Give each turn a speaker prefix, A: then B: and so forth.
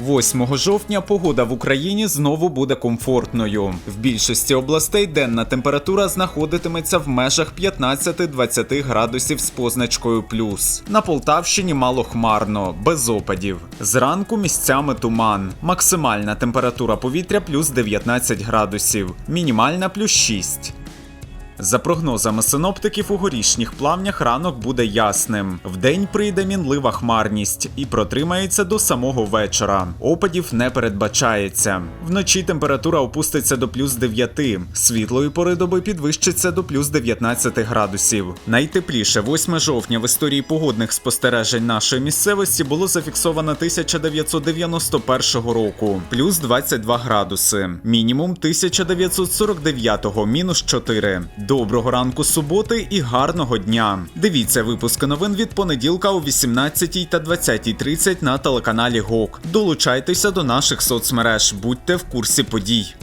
A: 8 жовтня погода в Україні знову буде комфортною. В більшості областей денна температура знаходитиметься в межах 15-20 градусів з позначкою плюс. На Полтавщині мало хмарно, без опадів. Зранку місцями туман. Максимальна температура повітря плюс 19 градусів, мінімальна плюс 6. За прогнозами синоптиків, у горішніх плавнях ранок буде ясним. Вдень прийде мінлива хмарність і протримається до самого вечора. Опадів не передбачається. Вночі температура опуститься до плюс 9, світлої пори доби підвищиться до плюс 19 градусів. Найтепліше 8 жовтня в історії погодних спостережень нашої місцевості було зафіксовано 1991 року, плюс 22 градуси. Мінімум 1949 мінус 4. Доброго ранку суботи і гарного дня. Дивіться випуски новин від понеділка о 18 та 20.30 на телеканалі ГОК. Долучайтеся до наших соцмереж, будьте в курсі подій.